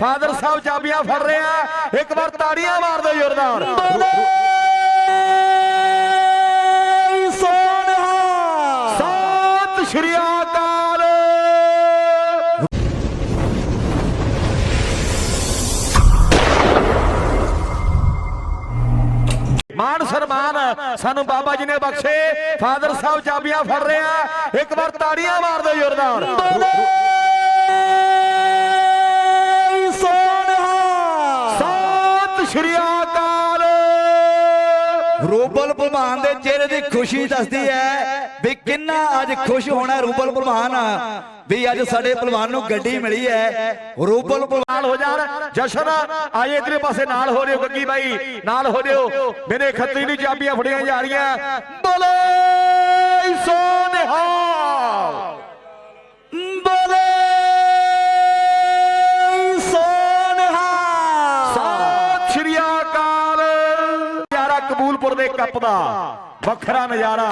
Father ਸਾਹਿਬ ਚਾਬੀਆਂ ਫੜ ਰਹੇ ਆ ਇੱਕ ਵਾਰ ਤਾੜੀਆਂ ਮਾਰ ਦਿਓ ਜ਼ੋਰਦਾਰ ਸੋਨਹਾ ਸਤਿ ਸ਼੍ਰੀ ਅਕਾਲ। ਮਾਨ ਸਨਮਾਨ ਸਾਨੂੰ ਬਾਬਾ ਜੀ ਨੇ ਬਖਸ਼ੇ। ਫਾਦਰ ਸਾਹਿਬ ਚਾਬੀਆਂ ਫੜ ਰਹੇ ਆ ਇੱਕ ਵਾਰ ਤਾੜੀਆਂ ਮਾਰ ਦਿਓ ਜ਼ੋਰਦਾਰ ਸ਼੍ਰੀ ਅਕਾਲ। ਰੂਬਲ ਭਲਵਾਨ ਦੇ ਚਿਹਰੇ ਦੀ ਖੁਸ਼ੀ ਦੱਸਦੀ ਹੈ ਵੀ ਕਿੰਨਾ ਅੱਜ ਖੁਸ਼ ਹੋਣਾ ਰੂਬਲ ਭਲਵਾਨ। ਵੀ ਅੱਜ ਸਾਡੇ ਭਲਵਾਨ ਨੂੰ ਗੱਡੀ ਮਿਲੀ ਹੈ। ਰੂਬਲ ਭਲਵਾਨ ਹੋ ਜਾਣ। ਜਸ਼ਨ ਆਏ ਇਧਰੇ ਪਾਸੇ, ਨਾਲ ਹੋ ਰਿਓ ਗੱਗੀ ਬਾਈ, ਨਾਲ ਹੋ ਰਿਓ। ਮੇਰੇ ਖੱਤੀ ਦੀ ਚਾਬੀਆਂ ਫੜੀਆਂ ਜਾ ਰਹੀਆਂ। ਬੋਲੇ! ਕਬੂਲਪੁਰ ਦੇ ਕੱਪ ਦਾ ਵੱਖਰਾ ਨਜ਼ਾਰਾ।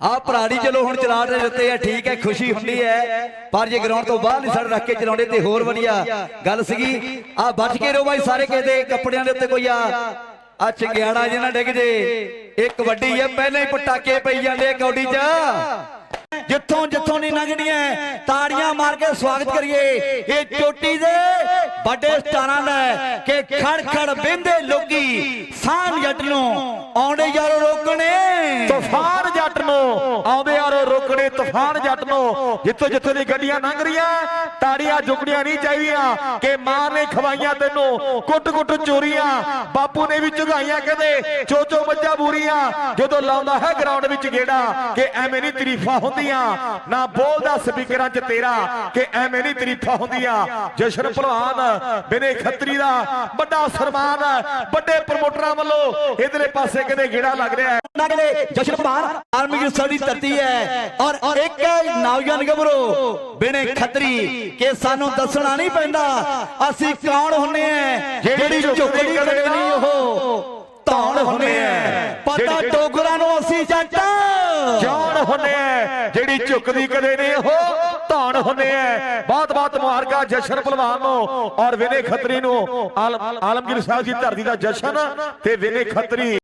ਆ ਪ੍ਰਾਣੀ ਚਲੋ ਹੁਣ ਚਲਾ ਰਹੇ ਦਿੱਤੇ ਆ, ਠੀਕ ਹੈ, ਖੁਸ਼ੀ ਹੁੰਦੀ ਹੈ। ਪਰ ਜੇ ਗਰਾਊਂਡ ਤੋਂ ਬਾਹਰ ਨਹੀਂ ਸੜ ਰੱਖ ਕੇ ਚਲਾਉਂਦੇ ਤੇ ਹੋਰ ਵਧੀਆ ਗੱਲ ਸੀਗੀ। ਆ ਬਚ ਕੇ ਰਹੋ ਬਾਈ, ਸਾਰੇ ਕਿਸੇ ਕੱਪੜਿਆਂ ਦੇ ਉੱਤੇ ਕੋਈ ਆ ਆ ਚੰਗਿਆੜਾ ਜਿਹਨਾਂ ਡਿੱਗ ਜੇ। ਇਹ ਕਬੱਡੀ ਹੈ ਪਹਿਲਾਂ ਹੀ ਪਟਾਕੇ ਪਈ ਜਾਂਦੇ ਕੌਡੀ 'ਚ। ਜਿੱਥੋਂ ਜਿੱਥੋਂ ਨਹੀਂ ਲੰਘਣੀਆਂ ਤਾੜੀਆਂ ਮਾਰ ਕੇ ਸਵਾਗਤ ਕਰੀਏ। ਇਹ ਚੋਟੀ ਦੇ ਵੱਡੇ ਸਟਾਰਾਂ ਦਾ ਕਿ ਖੜ ਖੜ ਬਿੰਦੇ ਲੋਕੀ ਸਾਨ ਜੱਟ ਨੂੰ ਆਉਂਦੇ ਯਾਰੋ ਰੋਕਣੇ। ਤੂਫਾਨ ਜੱਟ ਨੂੰ ਆਉਂਦੇ ਆ ਰੋਕਣੇ ਤੂਫਾਨ ਜੱਟ ਨੂੰ। ਜਿੱਥੋਂ ਜਿੱਥੋਂ ਦੀ ਗੱਡੀਆਂ ਲੰਘ ਰਹੀਆਂ, ਤਾੜੀਆਂ ਝੁਕਣੀਆਂ ਨਹੀਂ ਚਾਹੀਦੀਆਂ ਕਿ ਮਾਂ ਨੇ ਖਵਾਈਆਂ ਤੈਨੂੰ। ਕੁੱਟ ਕੁੱਟ ਚੋਰੀਆਂ, ਬਾਪੂ ਨੇ ਵੀ ਝੁਗਾਈਆਂ ਕਹਿੰਦੇ। ਚੋਚੋ ਮੱਝਾਂ ਬੂਰੀਆਂ, ਜਦੋਂ ਲਾਉਂਦਾ ਹੈ ਗਰਾਊਂਡ ਵਿੱਚ ਗੇੜਾ ਕਿ ਐਵੇਂ ਨਹੀਂ ਤਾਰੀਫਾਂ ਹੁੰਦੀਆਂ। ਨਾ ਬੋਲਦਾ ਸਪੀਕਰਾਂ 'ਚ ਤੇਰਾ ਕਿ ਐਵੇਂ ਨਹੀਂ ਤਾਰੀਫਾਂ ਹੁੰਦੀਆਂ। ਜਸ਼ਨ ਭਲਵਾਨ ਬਿਨੇ ਖੱਤਰੀ ਦਾ ਵੱਡਾ ਸਨਮਾਨ, ਵੱਡੇ ਪ੍ਰਮੋਟਰਾਂ ਵੱਲੋਂ ਇਧਰਲੇ ਪਾਸੇ ਕਿਤੇ ਗੇੜਾ ਲੱਗ ਰਿਹਾ ਹੈ। ਨਗਲੇ ਜਸ਼ਨ ਕੁਮਾਰ ਆਰਮੀ ਦੀ ਸਾਡੀ ਧਰਤੀ ਹੈ। ਔਰ ਇੱਕ ਨੌਜਵਾਨ ਗੱਭਰੂ ਬਿਨੇ ਖੱਤਰੀ ਕਿ ਸਾਨੂੰ ਦੱਸਣਾ ਨਹੀਂ ਪੈਂਦਾ ਅਸੀਂ ਕੌਣ ਹੁੰਨੇ ਆ? ਜਿਹੜੀ ਝੁਕਦੀ ਕਦੇ ਨਹੀਂ ਉਹ ਧੌਣ ਹੁੰਨੇ ਆ। ਪਤਾ ਟੋਗਰਾਂ ਨੂੰ ਅਸੀਂ ਜੱਟ। ਜਾਣ ਹੁੰਨੇ ਐ ਜਿਹੜੀ ਝੁਕਦੀ ਕਦੇ ਨਹੀਂ ਉਹ ਧੌਣ ਹੁੰਨੇ ਐ ਬਹੁਤ ਬਹੁਤ ਮੁਬਾਰਕਾਂ ਜਸ਼ਨ ਭਲਵਾਨ ਨੂੰ ਔਰ ਵਿਨੇ ਖੱਤਰੀ ਨੂੰ। ਆਲਮ- ਆਲਮਗੀਰ ਸਾਹਿਬ ਦੀ ਧਰਤੀ ਦਾ ਜਸ਼ਨ ਤੇ ਵਿਨੇ ਖੱਤਰੀ।